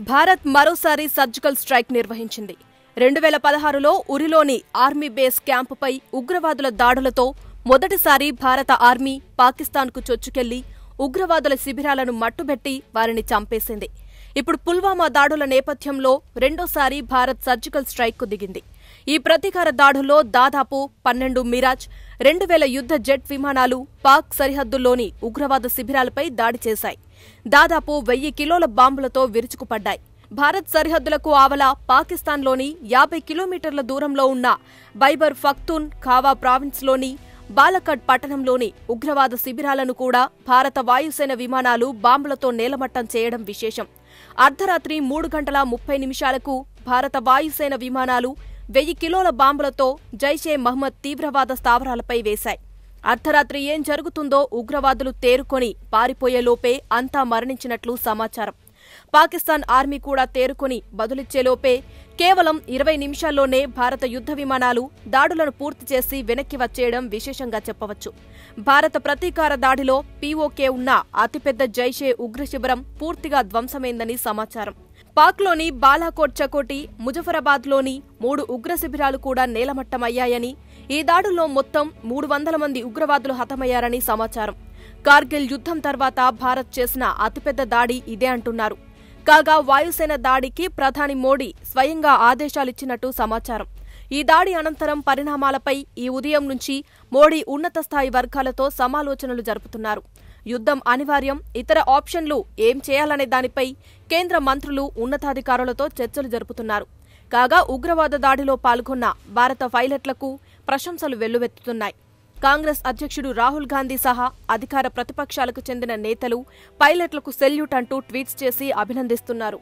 భారత్ మరోసారి surgical strike నిర్వహించింది. రెండు వేల పదహారులో ఉరిలోని ఆర్మీ బేస్ క్యాంపుపై ఉగ్రవాదుల దాడులతో మొదటిసారి భారత ఆర్మీ పాకిస్తాన్కు చొచ్చుకెళ్ళి ఉగ్రవాదుల శిబిరాలను మట్టుబెట్టి వారిని చంపేసింది. ఇప్పుడు పుల్వామా దాడుల నేపథ్యంలో రెండోసారి భారత్ సర్జికల్ స్ట్రైక్కు దిగింది. ఈ ప్రతీకార దాడుల్లో దాదాపు పన్నెండు మిరాజ్ రెండు వేల యుద్ధ జెట్ విమానాలు పాక్ సరిహద్దుల్లోని ఉగ్రవాద శిబిరాలపై దాడి చేశాయి. దాదాపు వెయ్యి కిలోల బాంబులతో విరుచుకుపడ్డాయి. భారత్ సరిహద్దులకు ఆవల పాకిస్తాన్లోని యాభై కిలోమీటర్ల దూరంలో ఉన్న బైబర్ ఫక్తూన్ ఖావా ప్రావిన్స్లోని బాలకడ్ పట్టణంలోని ఉగ్రవాద శిబిరాలను కూడా భారత వాయుసేన విమానాలు బాంబులతో నేలమట్టం చేయడం విశేషం. అర్ధరాత్రి మూడు గంటల ముప్పై నిమిషాలకు భారత వాయుసేన విమానాలు వెయ్యి కిలోల బాంబులతో జైషే మహ్మద్ తీవ్రవాద స్థావరాలపై వేశాయి. అర్ధరాత్రి ఏం జరుగుతుందో ఉగ్రవాదులు తేరుకొని పారిపోయేలోపే అంతా మరణించినట్లు సమాచారం. పాకిస్తాన్ ఆర్మీ కూడా తేరుకొని బదులిచ్చేలోపే కేవలం ఇరవై నిమిషాల్లోనే భారత యుద్ధ విమానాలు దాడులను పూర్తి చేసి వెనక్కి వచ్చేయడం విశేషంగా చెప్పవచ్చు. భారత ప్రతీకార దాడిలో పీఓకే ఉన్న అతిపెద్ద జైషే ఉగ్ర శిబిరం పూర్తిగా ధ్వంసమైందని సమాచారం. పాక్లోని బాలాకోట్ చకోటి ముజఫరాబాద్లోని మూడు ఉగ్ర శిబిరాలు కూడా నేలమట్టమయ్యాయని ఈ దాడుల్లో మొత్తం మూడు వందల మంది ఉగ్రవాదులు హతమయ్యారని సమాచారం. కార్గిల్ యుద్ధం తర్వాత భారత్ చేసిన అతిపెద్ద దాడి ఇదే అంటున్నారు. కాగా వాయుసేన దాడికి ప్రధాని మోడీ స్వయంగా ఆదేశాలిచ్చినట్టు సమాచారం. ఈ దాడి అనంతరం పరిణామాలపై ఈ ఉదయం నుంచి మోడీ ఉన్నత స్థాయి వర్గాలతో సమాలోచనలు జరుపుతున్నారు. యుద్ధం అనివార్యం ఇతర ఆప్షన్లు ఏం చేయాలనే దానిపై కేంద్ర మంత్రులు ఉన్నతాధికారులతో చర్చలు జరుపుతున్నారు. కాగా ఉగ్రవాద దాడిలో పాల్గొన్న భారత పైలట్లకు ప్రశంసలు వెల్లువెత్తుతున్నాయి. కాంగ్రెస్ అధ్యక్షుడు రాహుల్ గాంధీ సహా అధికార ప్రతిపక్షాలకు చెందిన నేతలు పైలట్లకు సెల్యూట్ అంటూ ట్వీట్స్ చేసి అభినందిస్తున్నారు.